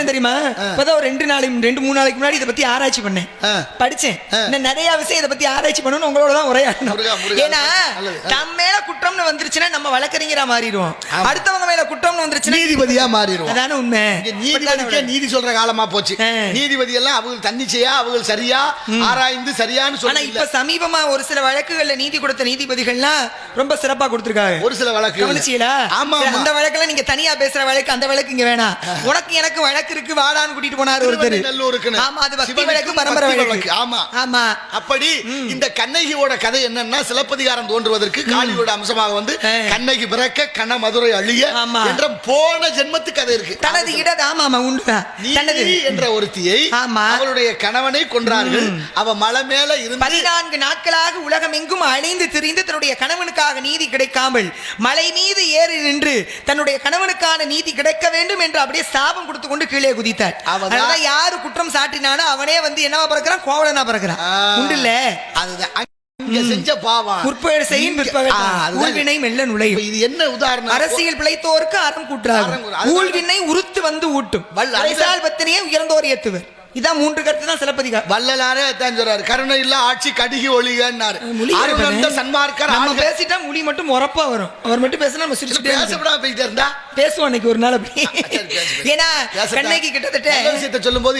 செய்யறேன் தெரியுமா? இப்பதான் ஒரு ரெண்டு நாளைக்கு ரெண்டு மூணு நாளைக்கு முன்னாடி இதை பத்தி ஆராய்ச்சி பண்ணேன். படிச்சேன். நிறைய விஷயம் இதை பத்தி ஆராய்ச்சி பண்ணணும் உங்களோட தான் உரையாடணும் ஏன்னா. தம் மேல குற்றம்னு வந்துருச்சுன்னா நம்ம வழக்கறிஞரா மாறிடுவோம். அடுத்தவங்க மேல குற்றம்னு வந்துருச்சுன்னா நீதிபதியா மாறிடுவோம். அதான உண்மை. நீதிபதிக்கே நீதி சொல்ற காலமா போச்சு. நீதிபதி எல்லாம் அவங்க தன்னிச்சையா அவங்க சரியா ஆராய்ந்து சரியான்னு சொல்ல இப்ப சமீபமா ஒரு சில வழக்குகள்ல நீதி கொடுத்த நீதிபதிகள்லாம் ரொம்ப சிறப்பா கொடுத்திருக்காங்க. ஒரு சில வழக்கு கவனிச்சீங்களா ஆமா. அந்த வழக்குல நீங்க தனியா பேசுற வழக்கு அந்த வழக்கு இங்க வேணாம். உனக்கு எனக்கு வழக்கு இருக்கு வாடான்னு கூட்டிட்டு போனாரு ஒருத்தர். திருவெண்ணெல்லூருக்குன்னு. ஆமா அது பக்தி வழக்கு பரம்பரை வழக்கு. ஆமா. ஆமா. அப்படி இந்த கண்ணகியோட கதை என்னன்னா சிலப்பதிகாரம் தோன்றுவதற்கு காளியோட அம்சமாக வந்து. கண்ணகி பிறக்க கண்ண மதுரை அழிய ஆமா. என்ற போன ஜென்மத்து கதை இருக்கு. தனது இடது ஆமா ஆமா தனது. நீதி என்ற ஒருத்தியை ஆமா. அவளுடைய கணவனை கொன்றார்கள். அவ மலை மேல இருந்து பதினான்கு நாட்களாக உலகம் எங்கும் அலைந்து திரிந்து தன்னுடைய கணவனுக்காக நீதி கிடைக்காமல் மலை மீது ஏறி நின்று தன்னுடைய கணவனுக்கான நீதி கிடைக்க வேண்டும் என்று அப்படியே சாபம் கொடுத்து கொண்டு கீழே குதித்தார். அதனால யாரு குற்றம் சாட்டினானோ அவனே வந்து என்னவா பிறக்கிறான்? கோவலனா பிறக்கிறான். உண்டு இல்ல அதுதான். பாவம் செய்யும். ஊழ்வினை மெல்ல நுழையும். இது என்ன உதாரணம்? அரசியல் பிழைத்தோருக்கு அறம். ஊழ்வினை உருத்து வந்து ஊட்டும். வரைசால் பத்தினியே உயர்ந்தோர் ஏத்துவர். இதான் மூன்று கருத்து தான் சிலப்பதிகா வள்ளலாரே தான் சொல்றாரு. கருணை இல்ல ஆட்சி கடிகி ஒளிகன்னாரு சன்மார்க்கர் நம்ம பேசிட்டா மொழி மட்டும் உரப்பா வரும். அவர் மட்டும் பேசினா நம்ம சிரிச்சுட்டே. பேசப்படாம போயிட்டே இருந்தா? பேசுவோம் அன்னைக்கு ஒரு நாள் அப்படி. ஏன்னா? கண்ணகி கிட்டத்தட்ட விஷயத்தை சொல்லும்போது